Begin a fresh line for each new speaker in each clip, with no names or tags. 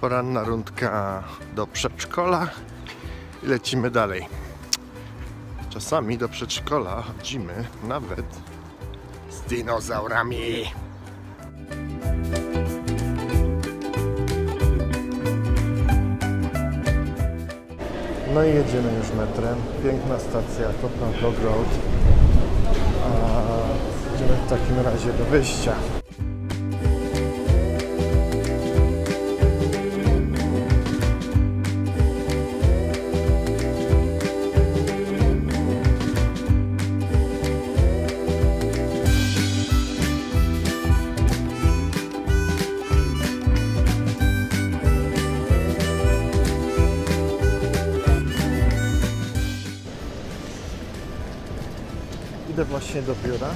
Poranna rundka do przedszkola i lecimy dalej. Czasami do przedszkola chodzimy nawet z dinozaurami. No i jedziemy już metrem. Piękna stacja, Dog Road. A idziemy w takim razie do wyjścia. Idę właśnie do biura.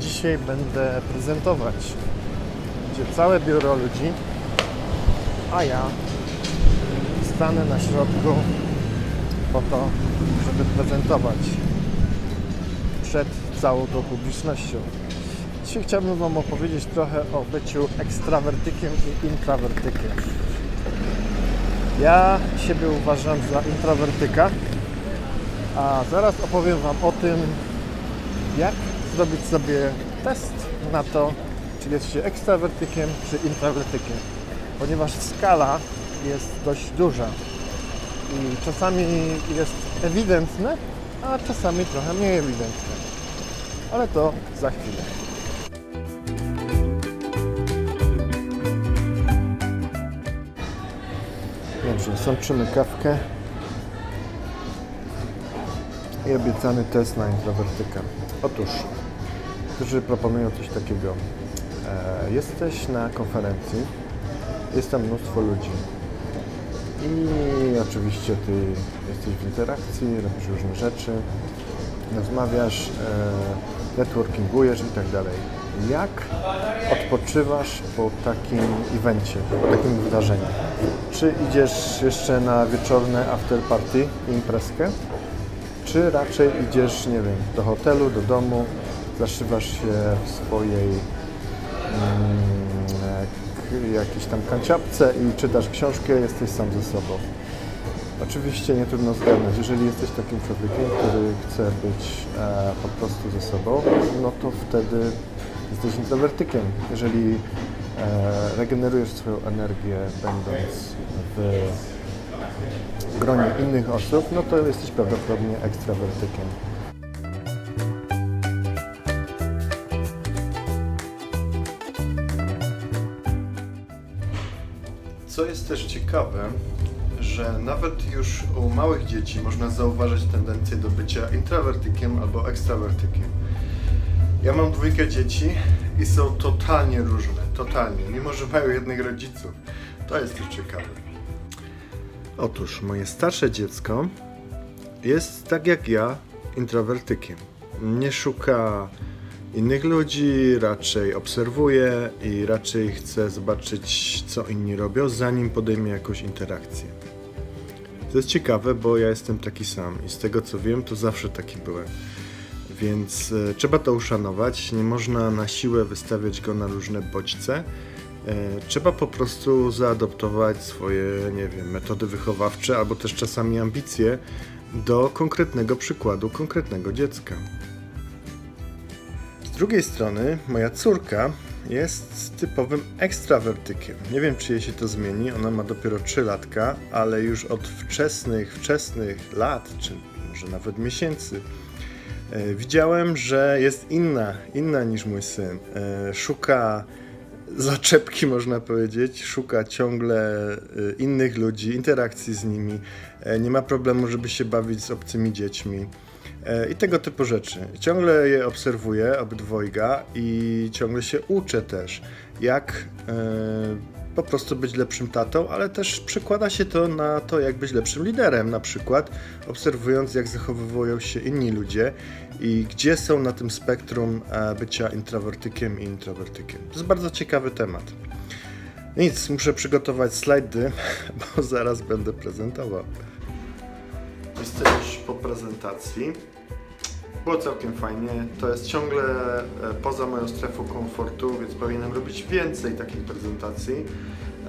Dzisiaj będę prezentować. Będzie całe biuro ludzi, a ja stanę na środku po to, żeby prezentować przed całą tą publicznością. Dzisiaj chciałbym Wam opowiedzieć trochę o byciu ekstrawertykiem i intrawertykiem. Ja siebie uważam za introwertyka, a zaraz opowiem Wam o tym, jak zrobić sobie test na to, czy jest się ekstrawertykiem, czy introwertykiem. Ponieważ skala jest dość duża i czasami jest ewidentne, a czasami trochę mniej ewidentne. Ale to za chwilę. Dobrze, sączymy kawkę i obiecany test na introwertyka. Otóż, którzy proponują coś takiego. E, jesteś na konferencji, jest tam mnóstwo ludzi i oczywiście ty jesteś w interakcji, robisz różne rzeczy, rozmawiasz, e, networkingujesz i tak dalej. Jak odpoczywasz po takim evencie, po takim wydarzeniu? Czy idziesz jeszcze na wieczorne after party, imprezkę? Czy raczej idziesz, nie wiem, do hotelu, do domu, zaszywasz się w swojej mm, jak, jakiejś tam kanciapce i czytasz książkę, jesteś sam ze sobą. Oczywiście nie trudno zgadnąć, jeżeli jesteś takim człowiekiem, który chce być e, po prostu ze sobą, no to wtedy jesteś introwertykiem. Jeżeli e, regenerujesz swoją energię będąc w gronie innych osób, no to jesteś prawdopodobnie ekstrawertykiem. Co jest też ciekawe, że nawet już u małych dzieci można zauważyć tendencję do bycia introwertykiem albo ekstrawertykiem. Ja mam dwójkę dzieci i są totalnie różne, totalnie, mimo że mają jednych rodziców. To jest też ciekawe. Otóż moje starsze dziecko jest tak jak ja introwertykiem. Nie szuka innych ludzi, raczej obserwuje i raczej chce zobaczyć, co inni robią, zanim podejmie jakąś interakcję. To jest ciekawe, bo ja jestem taki sam i z tego co wiem, to zawsze taki byłem. Więc e, trzeba to uszanować. Nie można na siłę wystawiać go na różne bodźce. E, Trzeba po prostu zaadoptować swoje, nie wiem, metody wychowawcze albo też czasami ambicje do konkretnego przykładu, konkretnego dziecka. Z drugiej strony, moja córka jest typowym ekstrawertykiem. Nie wiem, czy jej się to zmieni, ona ma dopiero 3 latka, ale już od wczesnych, wczesnych lat, czy może nawet miesięcy, e, widziałem, że jest inna, inna niż mój syn. E, Szuka zaczepki, można powiedzieć. Szuka ciągle y, innych ludzi, interakcji z nimi. E, Nie ma problemu, żeby się bawić z obcymi dziećmi. E, I tego typu rzeczy. Ciągle je obserwuję, obydwojga, i ciągle się uczę też, jak e, po prostu być lepszym tatą, ale też przekłada się to na to, jak być lepszym liderem. Na przykład obserwując, jak zachowują się inni ludzie i gdzie są na tym spektrum e, bycia introwertykiem i introwertykiem. To jest bardzo ciekawy temat. Nic, muszę przygotować slajdy, bo zaraz będę prezentował. Jesteś po prezentacji. Było całkiem fajnie. To jest ciągle e, poza moją strefą komfortu, więc powinienem robić więcej takich prezentacji.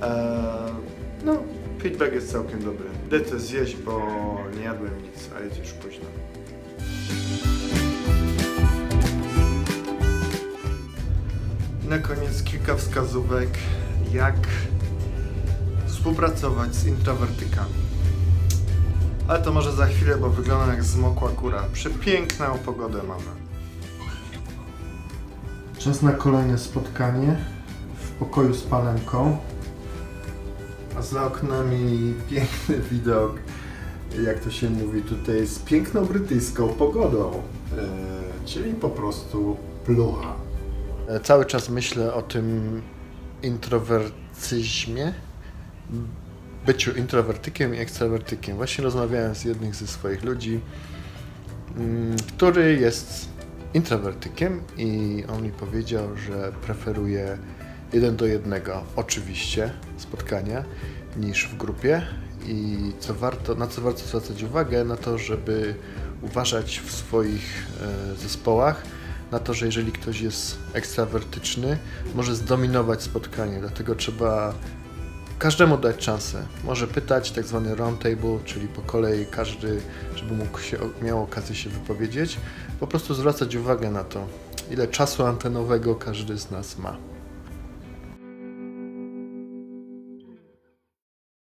E, no, feedback jest całkiem dobry. Idę zjeść, bo nie jadłem nic, a jest już późno. Na koniec kilka wskazówek, jak współpracować z introwertykami. Ale to może za chwilę, bo wygląda jak zmokła góra. Przepiękną pogodę mamy. Czas na kolejne spotkanie w pokoju z palenką. A za oknami piękny widok, jak to się mówi tutaj, z piękną brytyjską pogodą. E, czyli po prostu plucha. E, Cały czas myślę o tym introwercyzmie, byciu introwertykiem i ekstrawertykiem. Właśnie rozmawiałem z jednym ze swoich ludzi, mm, który jest introwertykiem i on mi powiedział, że preferuje jeden do jednego oczywiście spotkania niż w grupie i co warto, na co warto zwracać uwagę, na to, żeby uważać w swoich e, zespołach na to, że jeżeli ktoś jest ekstrawertyczny, może zdominować spotkanie, dlatego trzeba każdemu dać szansę. Może pytać, tak zwany round table, czyli po kolei każdy, żeby mógł się, miał okazję się wypowiedzieć. Po prostu zwracać uwagę na to, ile czasu antenowego każdy z nas ma.